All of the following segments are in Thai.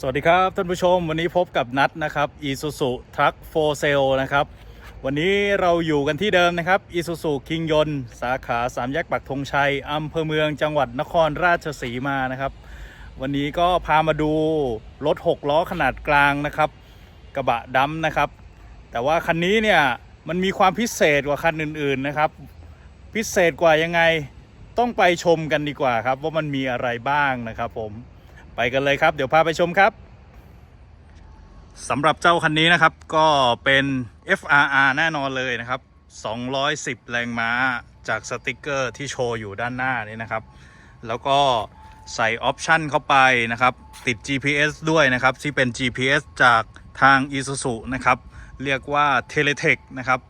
สวัสดีครับท่านผู้ชมวันนี้พบกับนัดนะครับ Isuzu Truck for Sale นะครับ วันนี้เราอยู่กันที่เดิมนะครับ Isuzu คิงยนสาขาสามแยกปักธงชัยอำเภอเมืองจังหวัดนครราชสีมานะครับ วันนี้ก็พามาดูรถ 6 ล้อขนาดกลางนะครับ กระบะดำนะครับ แต่ว่าคันนี้เนี่ยมันมีความพิเศษกว่าคันอื่นๆนะครับ พิเศษกว่ายังไงต้องไปชมกันดีกว่าครับ ว่ามันมีอะไรบ้างนะครับผม ไปกันเลยครับ เดี๋ยวพาไปชมครับสำหรับเจ้าคันนี้นะครับก็เป็น FRR แน่นอนเลยนะครับ 210 แรงม้าจากสติกเกอร์ที่โชว์อยู่ด้านหน้านี้นะครับ แล้วก็ใส่ออปชันเข้าไปนะครับ ติด GPS ด้วยนะครับ ที่เป็น GPS จากทาง Isuzu นะครับ เรียกว่า Teletech นะครับ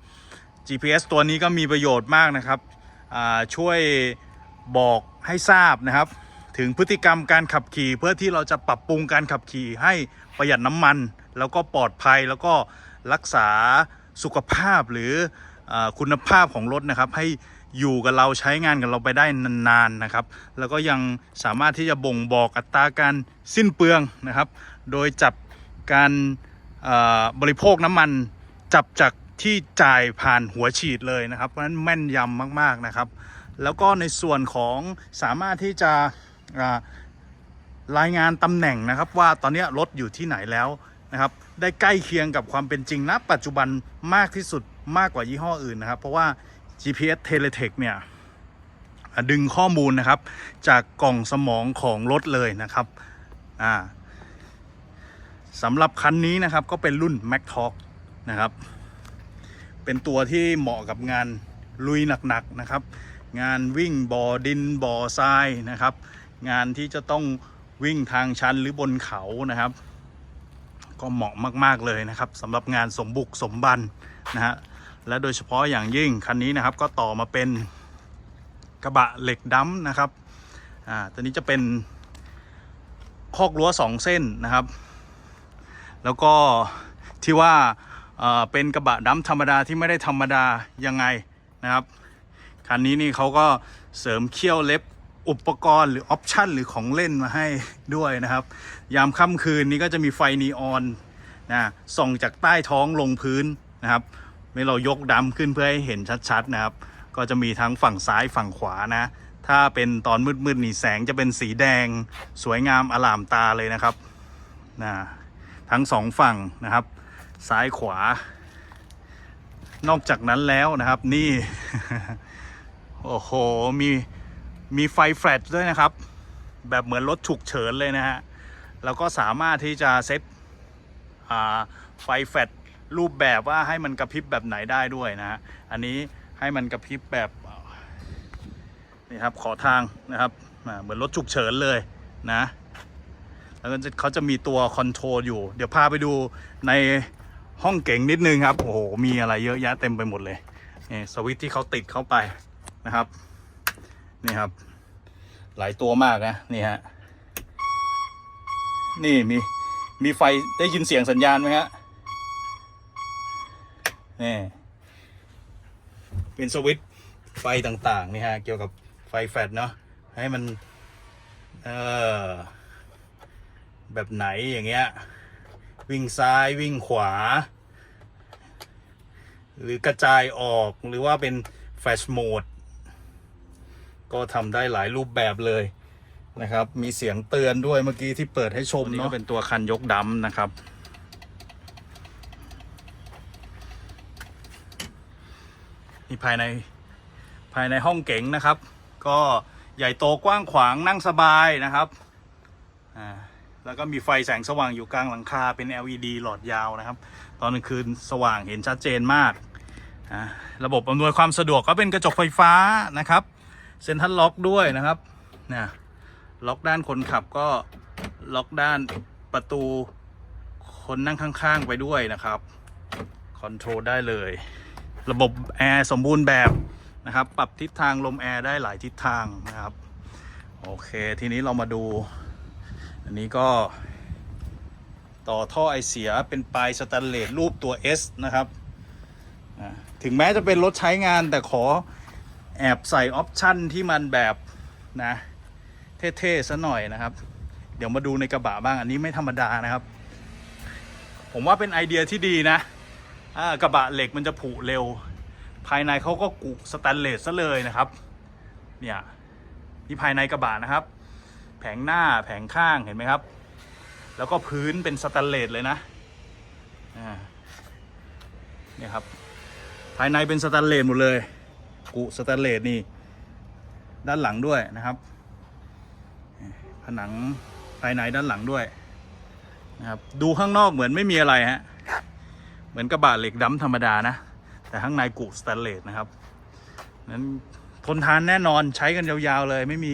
GPS ตัวนี้ก็มีประโยชน์มากนะครับช่วยบอกให้ทราบนะครับ ถึงพฤติกรรมการขับขี่เพื่อที่เราจะปรับปรุงการขับขี่ให้ประหยัดน้ำมัน แล้วก็ปลอดภัยแล้วก็รักษาสุขภาพหรืออคุณภาพของรถนะครับ ให้อยู่กับเราใช้งานกับเราไปได้นานๆนะครับ แล้วก็ยังสามารถที่จะบ่งบอกอัตราการสิ้นเปลืองนะครับ โดยจับการบริโภคน้ำมันจับจากที่จ่ายผ่านหัวฉีดเลยนะครับ เพราะฉะนั้นแม่นยำมากๆนะครับ แล้วก็ในส่วนของสามารถที่จะ รายงานตำแหน่งนะครับว่าตอนนี้รถอยู่ที่ไหนแล้วนะครับ ได้ใกล้เคียงกับความเป็นจริงณปัจจุบันมากที่สุดมากกว่ายี่ห้ออื่นนะครับ เพราะว่า GPS Teletech เนี่ยดึงข้อมูลนะครับ จากกล่องสมองของรถเลยนะครับอ่าสำหรับคันนี้นะครับก็เป็นรุ่น Mac Talk นะครับ เป็นตัวที่เหมาะกับงานลุยหนักๆนะครับ งานวิ่งบ่อดินบ่อทรายนะครับ งานที่จะต้องวิ่งทางชันหรือบนเขานะครับ ก็เหมาะมากๆเลยนะครับสำหรับงานสมบุกสมบันนะฮะและโดยเฉพาะอย่างยิ่งคันนี้นะครับก็ต่อมาเป็นกระบะเหล็กดั้มนะครับอ่าตัวนี้จะเป็นคอกรั้วสองเส้นนะครับ แล้วก็ที่ว่าเอ่อเป็นกระบะดั้มธรรมดาที่ไม่ได้ธรรมดายังไงนะครับคันนี้นี่เขาก็เสริมเขี้ยวเล็บ อุปกรณ์หรือออปชันหรือของเล่นมาให้ด้วยนะครับ ยามค่ำคืนนี้ก็จะมีไฟนีออนนะส่องจากใต้ท้องลงพื้นนะครับไม่เรายกดำขึ้นเพื่อให้เห็นชัดๆนะครับ ก็จะมีทั้งฝั่งซ้ายฝั่งขวานะ ถ้าเป็นตอนมืดๆนี่แสงจะเป็นสีแดง สวยงามอลามตาเลยนะครับนะทั้งสองฝั่งนะครับ ซ้ายขวา นอกจากนั้นแล้วนะครับนี่ โอ้โหมี มีไฟแฟลชด้วยนะครับ แบบเหมือนรถฉุกเฉินเลยนะฮะ แล้วก็สามารถที่จะเซตอ่าไฟแฟลชรูปแบบว่าให้มันกระพริบแบบไหนได้ด้วยนะฮะ อันนี้ให้มันกระพริบแบบนี่ครับขอทางนะครับอ่าเหมือนรถฉุกเฉินเลยนะ แล้วก็จะเขาจะมีตัวคอนโทรลอยู่ เดี๋ยวพาไปดูในห้องเก๋งนิดนึงครับ โอ้โห มีอะไรเยอะแยะเต็มไปหมดเลยนี่สวิตที่เขาติดเข้าไปนะครับ นี่ครับ หลายตัวมากนะนี่ฮะนี่มีมีไฟได้ยินเสียงสัญญาณไหมฮะนี่เป็นสวิตช์ไฟต่างๆนี่ฮะเกี่ยวกับไฟแฟลชเนาะให้มันเออแบบไหนอย่างเงี้ยวิ่งซ้ายวิ่งขวา หรือกระจายออกหรือว่าเป็นแฟลชโหมด ก็ทำได้หลายรูปแบบเลยนะครับ มีเสียงเตือนด้วยเมื่อกี้ที่เปิดให้ชมเนาะเป็นตัวคันยกดำนะครับ นี่ภายในภายในห้องเก๋งนะครับ ก็ใหญ่โตกว้างขวางนั่งสบายนะครับอ่าแล้วก็มีไฟแสงสว่างอยู่กลางหลังคาเป็น LED หลอดยาวนะครับ ตอนกลางคืนสว่างเห็นชัดเจนมากอ่าระบบอำนวยความสะดวกก็เป็นกระจกไฟฟ้านะครับ เซ็นทรัลล็อกด้วยนะครับนี่ยล็อกด้านคนขับก็ล็อกด้านประตูคนนั่งข้าง ๆ ไปด้วยนะครับคอนโทรลได้เลย ระบบแอร์สมบูรณ์แบบนะครับ ปรับทิศทางลมแอร์ได้หลายทิศทางนะครับ โอเค ทีนี้เรามาดู อันนี้ก็ ต่อท่อไอเสียเป็นปลายสแตนเลสรูปตัว S นะครับ ถึงแม้จะเป็นรถใช้งานแต่ขอ แอบใส่ออปชั่นที่มันแบบนะเท่ๆซะหน่อยนะครับ เดี๋ยวมาดูในกระบะบ้างอันนี้ไม่ธรรมดานะครับ ผมว่าเป็นไอเดียที่ดีนะกระบะเหล็กมันจะผุเร็ว ภายในเขาก็กุสแตนเลสซะเลยนะครับ เนี่ยนี่ภายในกระบะนะครับ แผงหน้าแผงข้างเห็นไหมครับ แล้วก็พื้นเป็นสแตนเลสเลยนะเนี่ยครับ ภายในเป็นสแตนเลสหมดเลย กุสแตนเลสนี่ ด้านหลังด้วยนะครับ ผนังภายในด้านหลังด้วยนะครับ ดูข้างนอกเหมือนไม่มีอะไรฮะ เหมือนกระบะเหล็กดำธรรมดานะ แต่ข้างในกุสแตนเลสนะครับ นั้นทนทานแน่นอนใช้กันยาวๆเลยไม่มี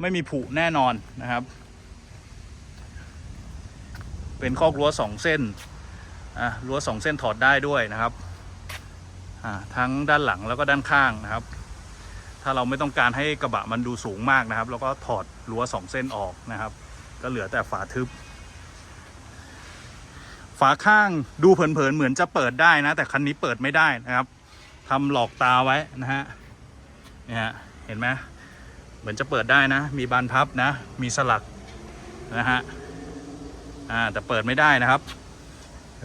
ไม่มีผุแน่นอนนะครับ เป็นคอกรั้วสองเส้นอะรั้วสองเส้นถอดได้ด้วยนะครับ ทั้งด้านหลังแล้วก็ด้านข้างนะครับ ถ้าเราไม่ต้องการให้กระบะมันดูสูงมากนะครับ แล้วก็ถอดรั้วสองเส้นออกนะครับ ก็เหลือแต่ฝาทึบ ฝาข้างดูเผินๆเหมือนจะเปิดได้นะ แต่คันนี้เปิดไม่ได้นะครับทำหลอกตาไว้นะฮะเนี่ยเห็นไหมเหมือนจะเปิดได้นะ มีบานพับนะ มีสลักนะฮะอ่าแต่เปิดไม่ได้นะครับ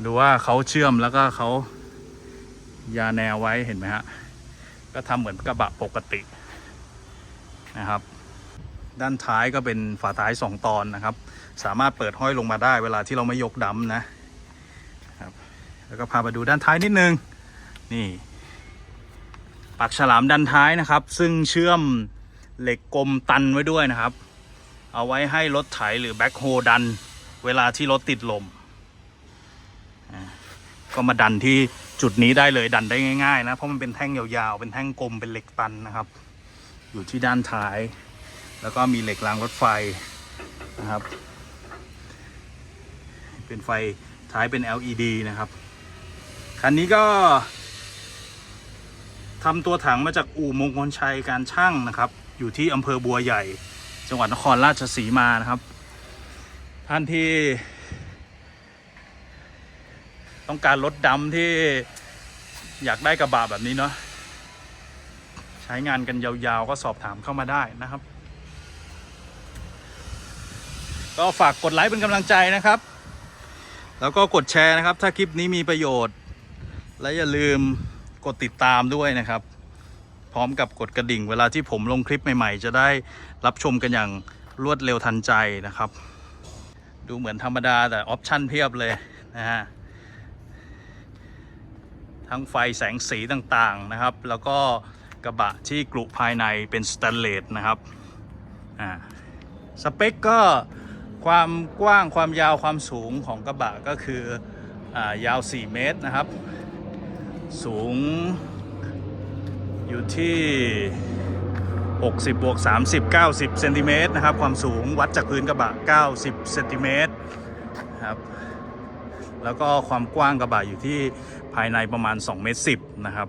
ดูว่าเขาเชื่อมแล้วก็เขา ยาแนวไว้เห็นไหมฮะ ก็ทำเหมือนกระบะปกตินะครับ ด้านท้ายก็เป็นฝาท้ายสองตอนนะครับ สามารถเปิดห้อยลงมาได้เวลาที่เราไม่ยกดำนะครับ แล้วก็พาไปดูด้านท้ายนิดนึง นี่ปากฉลามด้านท้ายนะครับ ซึ่งเชื่อมเหล็กกลมตันไว้ด้วยนะครับ เอาไว้ให้รถไถหรือแบ็คโฮดัน เวลาที่รถติดลม ก็มาดันที่ จุดนี้ได้เลยดันได้ง่ายๆนะ เพราะมันเป็นแท่งยาวๆ เป็นแท่งกลมเป็นเหล็กตันนะครับ อยู่ที่ด้านท้าย แล้วก็มีเหล็กรางรถไฟนะครับ เป็นไฟท้ายเป็น LED นะครับ คันนี้ก็ทำตัวถังมาจากอู่มงคลชัยการช่างนะครับ อยู่ที่อำเภอบัวใหญ่ จังหวัดนครราชสีมานะครับ ท่านที่ ต้องการรถดำที่อยากได้กระบะแบบนี้เนาะใช้งานกันยาวๆ ก็สอบถามเข้ามาได้นะครับ ก็ฝากกดไลค์เป็นกำลังใจนะครับ แล้วก็กดแชร์นะครับ ถ้าคลิปนี้มีประโยชน์ และอย่าลืมกดติดตามด้วยนะครับ พร้อมกับกดกระดิ่ง เวลาที่ผมลงคลิปใหม่ๆ จะได้รับชมกันอย่างรวดเร็วทันใจนะครับ ดูเหมือนธรรมดาแต่ออปชั่นเพียบเลยนะฮะ ทั้งไฟแสงสีต่างๆนะครับ แล้วก็กระบะที่กรุภายในเป็นสแตนเลสนะครับอ่าสเปคก็ความกว้างความยาวความสูงของกระบะก็คืออายาว 4 เมตรนะครับ สูงอยู่ที่ 60บวก30 90เซนติเมตรนะครับ ความสูงวัดจากพื้นกระบะ 90เซนติเมตรครับ แล้วก็ความกว้างกระบะอยู่ที่ภายในประมาณ2เมตร10นะครับ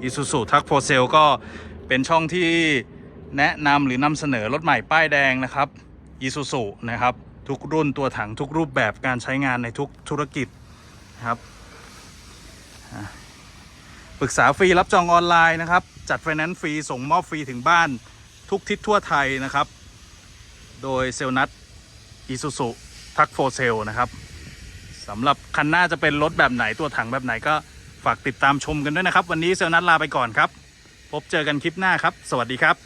อีซูซูทักโฟเซลก็เป็นช่องที่แนะนำหรือนำเสนอรถใหม่ป้ายแดงนะครับอีซูซูนะครับทุกรุ่นตัวถังทุกรูปแบบการใช้งานในทุกธุรกิจนะครับปรึกษาฟรีรับจองออนไลน์นะครับ จัดไฟแนนซ์ฟรีส่งมอบฟรีถึงบ้านทุกทิศทั่วไทยนะครับ โดยเซลนัทอีซูซู ทักโฟเซลนะครับสำหรับคันหน้าจะเป็นรถแบบไหนตัวถังแบบไหนก็ฝากติดตามชมกันด้วยนะครับ วันนี้เซลนัทลาไปก่อนครับ พบเจอกันคลิปหน้าครับ สวัสดีครับ